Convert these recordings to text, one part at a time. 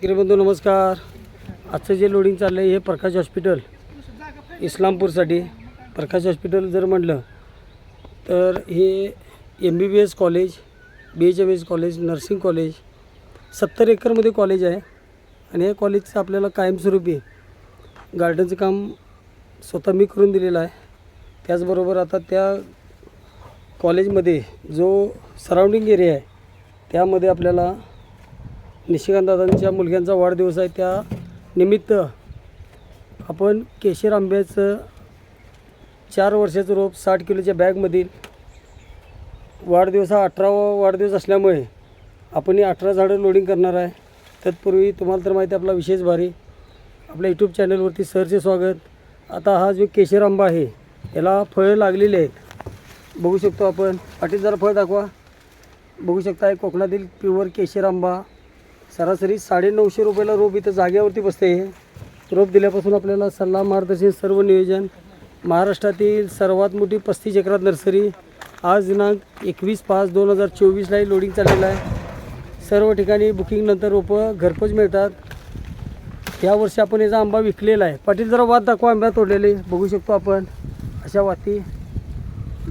शेतकरी बंधू नमस्कार. आजचं जे लोडिंग चाललं आहे हे प्रकाश हॉस्पिटल इस्लामपूरसाठी. प्रकाश हॉस्पिटल जर म्हटलं तर हे M B B S college B H M S college nursing college सत्तर एकरमध्ये कॉलेज आहे. आणि हे कॉलेजचं आपल्याला कायमस्वरूपी गार्डनचं काम स्वतः मी करून दिलेलं आहे. त्याचबरोबर आता त्या कॉलेजमध्ये जो सराउंडिंग एरिया आहे त्यामध्ये आपल्याला निशिकांत दादांच्या मुलग्यांचा वाढदिवस आहे. त्या निमित्त आपण केशर आंब्याचं चार वर्षाचं रोप साठ किलोच्या बॅगमधील वाढदिवस हा अठरावा वाढदिवस असल्यामुळे आपण ही अठरा झाडं लोडिंग करणार आहे. तत्पूर्वी तुम्हाला तर माहिती आहे आपला विशेष भारी. आपल्या यूट्यूब चॅनलवरती सरचे स्वागत. आता हा जो केशर आंबा आहे याला फळं लागलेली आहेत. बघू शकतो आपण. पाटील जरा फळ दाखवा. बघू शकता आहे कोकणातील प्युअर केशर आंबा. सरासरी साडेनऊशे रुपयाला रोप इथं जाग्यावरती बसते. रोप दिल्यापासून आपल्याला सल्ला मार्गदर्शन सर्व नियोजन. महाराष्ट्रातील सर्वात मोठी पस्तीस एकरात नर्सरी. आज दिनांक एकवीस पाच दोन हजार चोवीसलाही लोडिंग चाललेलं आहे. सर्व ठिकाणी बुकिंगनंतर रोपं घरपोच मिळतात. यावर्षी आपण याचा आंबा विकलेला आहे. पाटील जरा वाद दाखवा आंब्या तोडलेले. बघू शकतो आपण. अशा वाती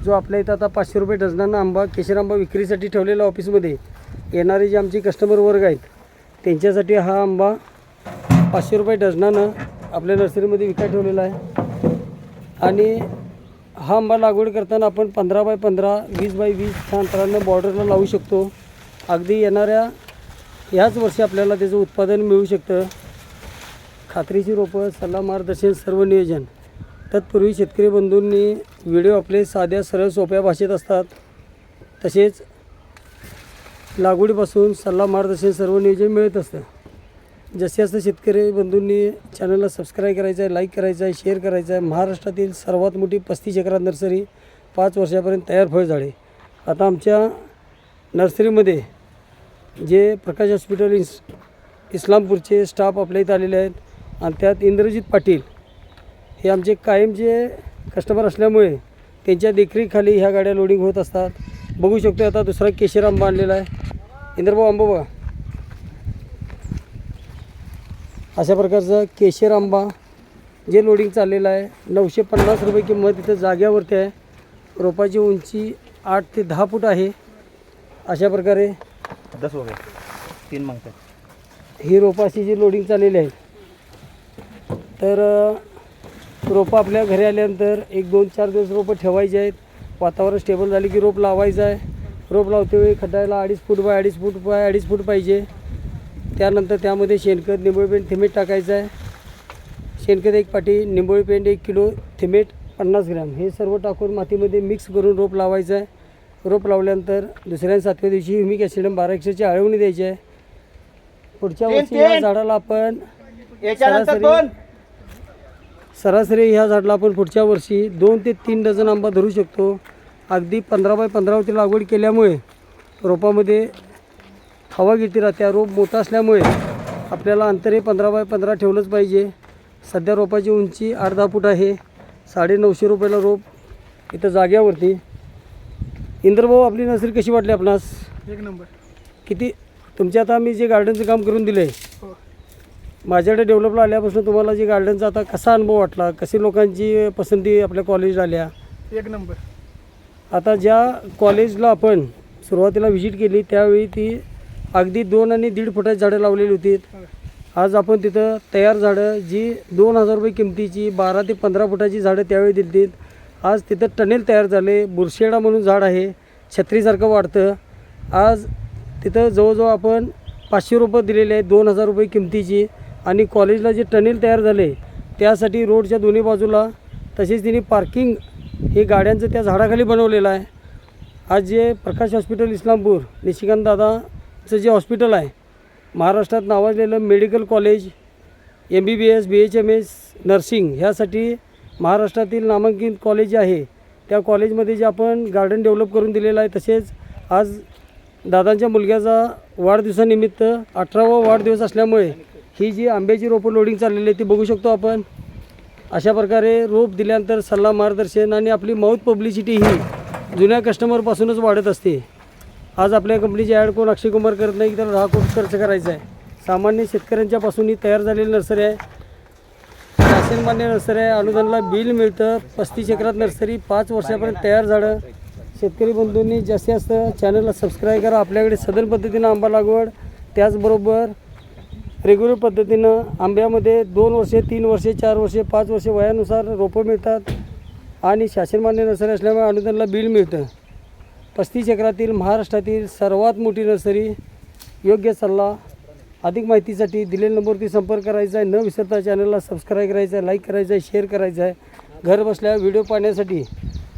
जो आपल्या इथं आता पाचशे रुपये डझनानं आंबा केशर आंबा विक्रीसाठी ठेवलेला ऑफिसमध्ये येणारे जे आमचे कस्टमर वर्ग आहेत त्यांच्यासाठी हा आंबा पाचशे रुपये डझनानं आपल्या नर्सरीमध्ये विकाय ठेवलेला आहे. आणि हा आंबा लागवड करताना आपण पंधरा बाय पंधरा वीस बाय वीसच्या अंतरानं बॉर्डरला लावू शकतो. अगदी येणाऱ्या ह्याच वर्षी आपल्याला त्याचं उत्पादन मिळू शकतं. खात्रीची रोपं सल्ला मार्गदर्शन सर्व नियोजन. तत्पूर्वी शेतकरी बंधूंनी व्हिडिओ आपले साध्या सरळ सोप्या भाषेत असतात. तसेच लागवडीपासून सल्ला मार्गदर्शन सर्व नियोजन मिळत असतं. जसे असं शेतकरी बंधूंनी चॅनलला सबस्क्राईब करायचं आहे लाईक करायचं आहे शेअर करायचं आहे महाराष्ट्रातील सर्वात मोठी पस्तीस एकरात नर्सरी पाच वर्षापर्यंत तयार फळ झाले आता आमच्या नर्सरीमध्ये जे प्रकाश हॉस्पिटल इस इस्लामपूरचे स्टाफ आपल्या इथं आलेले आहेत आणि त्यात इंद्रजित पाटील हे आमचे कायमचे कस्टमर असल्यामुळे त्यांच्या देखरेखीखाली ह्या गाड्या लोडिंग होत असतात. बघू शकतो आता दुसरा केशराम आंबा आणलेला आहे. इंद्रभाऊ आंबा बघा. अशा प्रकारचा केशर आंबा जे लोडिंग चाललेलं आहे नऊशे पन्नास रुपये किंमत इथं जाग्यावरती आहे. रोपाची उंची आठ ते दहा फूट आहे. अशा प्रकारे दस हो गए तीन मांगते हैं। रोपाची जी लोडिंग चाललेली आहे. तर रोपं आपल्या घरी आल्यानंतर एक दोन चार दिवस रोपं ठेवायची आहेत. वातावरण स्टेबल झाले की रोप लावायचं आहे. रोप लावते वेळी खड्ड्याला अडीच फूट बाय अडीच फूट बाय अडीच फूट पाहिजे. त्यानंतर त्यामध्ये शेणखत निंबोळी पेंट थिमेट टाकायचं आहे. शेणखत एक पाटी निंबोळी पेंट एक किलो थिमेट पन्नास ग्रॅम. हे सर्व टाकून मातीमध्ये मिक्स करून रोप लावायचं आहे. रोप लावल्यानंतर दुसऱ्या आणि सातव्या दिवशी ह्युमिक ॲसिड बारा एकशेची आळवणी द्यायची आहे. पुढच्या वर्षी या झाडाला आपण सरासरी- सरासरी ह्या झाडाला आपण पुढच्या वर्षी दोन ते तीन डझन आंबा धरू शकतो. अगदी पंधरा बाय पंधरावरती लागवड केल्यामुळे रोपामध्ये हवा गिरती राहत्या रोप मोठा असल्यामुळे आपल्याला अंतर हे पंधरा बाय पंधरा ठेवलंच पाहिजे. सध्या रोपाची उंची आठ दहा फूट आहे. साडेनऊशे रुपयाला रोप इथं जाग्यावरती. इंद्रभाऊ आपली नर्सरी कशी वाटली आपणास? एक नंबर. किती? तुमच्या आता मी जे गार्डनचं काम करून दिलं आहे हो. माझ्याकडे डेव्हलपला आल्यापासून तुम्हाला जे गार्डनचा आता कसा अनुभव वाटला? कशी लोकांची पसंती आपल्या कॉलेजला आल्या? एक नंबर. आता ज्या कॉलेजला आपण सुरुवातीला व्हिजिट केली त्यावेळी ती अगदी दोन आणि दीड फुटाची झाडं लावलेली होती. आज आपण तिथं तयार झाडं जी दोन हजार रुपये किमतीची बारा ते पंधरा फुटाची झाडं त्यावेळी दिली आज तिथं टनेल तयार झाले बुरशेडा म्हणून झाड आहे छत्रीसारखं वाढतं. आज तिथं जवळजवळ आपण पाचशे रुपये दिलेले आहेत दोन हजार रुपये किमतीची. आणि कॉलेजला जे टनेल तयार झाले त्यासाठी रोडच्या दोन्ही बाजूला तसेच तिने पार्किंग हे गाड्यांचं त्या झाडाखाली बनवलेलं आहे. आज जे प्रकाश हॉस्पिटल इस्लामपूर निशिकांत दादाचं जे हॉस्पिटल आहे महाराष्ट्रात नावाजलेलं medical college M B B S B H M S nursing ह्यासाठी महाराष्ट्रातील नामांकित कॉलेज आहे. त्या कॉलेजमध्ये जे आपण गार्डन डेव्हलप करून दिलेलं आहे तसेच आज दादांच्या मुलग्याचा वाढदिवसानिमित्त अठरावा वाढदिवस असल्यामुळे ही जी आंब्याची रोपं लोडिंग चाललेली आहे ती बघू शकतो आपण. अशा प्रकारे रोप दिल्यानंतर सल्ला मार्गदर्शन आणि आपली माउथ पब्लिसिटी ही जुन्या कस्टमरपासूनच वाढत असते. आज आपल्या कंपनीची ॲड कोण अक्षय कुमार करत नाही तर दहा कोटी खर्च करायचा आहे? सामान्य शेतकऱ्यांच्यापासून ही तयार झालेली नर्सरी आहे. शासनमान्य नर्सरी आहे. अनुदानाला बिल मिळतं. पस्तीस एकरात नर्सरी पाच वर्षापर्यंत तयार झाडं. शेतकरी बंधूंनी जास्तीत जास्त चॅनलला सबस्क्राईब करा. आपल्याकडे सदन पद्धतीनं आंबा लागवड. त्याचबरोबर रेग्युलर पद्धतीनं आंब्यामध्ये दोन वर्षे तीन वर्षे चार वर्षे पाच वर्षे वयानुसार रोपं मिळतात आणि शासनमान्य नर्सरी असल्यामुळे अनुदानला बिल मिळतं. पस्तीस एकरातील महाराष्ट्रातील सर्वात मोठी नर्सरी योग्य सल्ला अधिक माहितीसाठी दिलेल्या नंबरवरती संपर्क करायचा आहे. न विसरता चॅनलला सबस्क्राईब करायचं आहे लाईक करायचं आहे शेअर करायचं आहे. घर बसल्या व्हिडिओ पाहण्यासाठी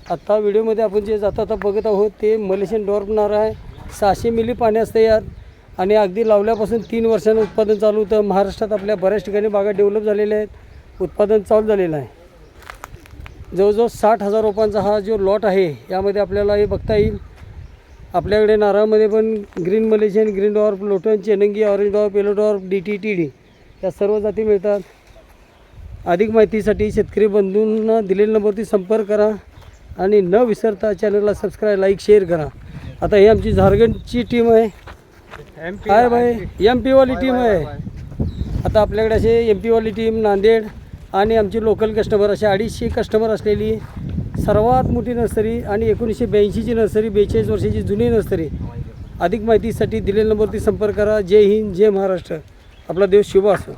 आत्ता व्हिडिओमध्ये आपण जे जाता आता बघत आहोत ते मलेशियन डॉर्फ नारळ आहे. सहाशे मिली पाणी असतं यात आणि अगदी लावल्यापासून तीन वर्षानं उत्पादन चालू होतं. महाराष्ट्रात आपल्या बऱ्याच ठिकाणी बागा डेव्हलप झालेल्या आहेत. उत्पादन चालू झालेलं आहे. जवळजवळ साठ हजार रोपांचा हा जो लॉट आहे यामध्ये आपल्याला हे बघता येईल. आपल्याकडे नारळामध्ये पण ग्रीन मलेशियन ग्रीन डॉर्फ लोटन चेनंगी orange dwarf yellow dwarf D T T D या सर्व जाती मिळतात. अधिक माहितीसाठी शेतकरी बंधूंना दिलेल्या नंबरवरती संपर्क करा आणि न विसरता चॅनलला सबस्क्राईब लाईक शेअर करा. आता ही आमची झारखंडची टीम आहे. काय भाई एम पीवाली टीम आहे. आता आपल्याकडे असे एम पीवाली टीम नांदेड आणि आमचे लोकल कस्टमर असे अडीचशे कस्टमर असलेली सर्वात मोठी नर्सरी आणि एकोणीसशे ब्याऐंशीची नर्सरी बेचाळीस वर्षाची जुनी नर्सरी अधिक माहितीसाठी दिलेल्या नंबरवरती संपर्क करा. जय हिंद जय महाराष्ट्र. आपला देश शुभ असो.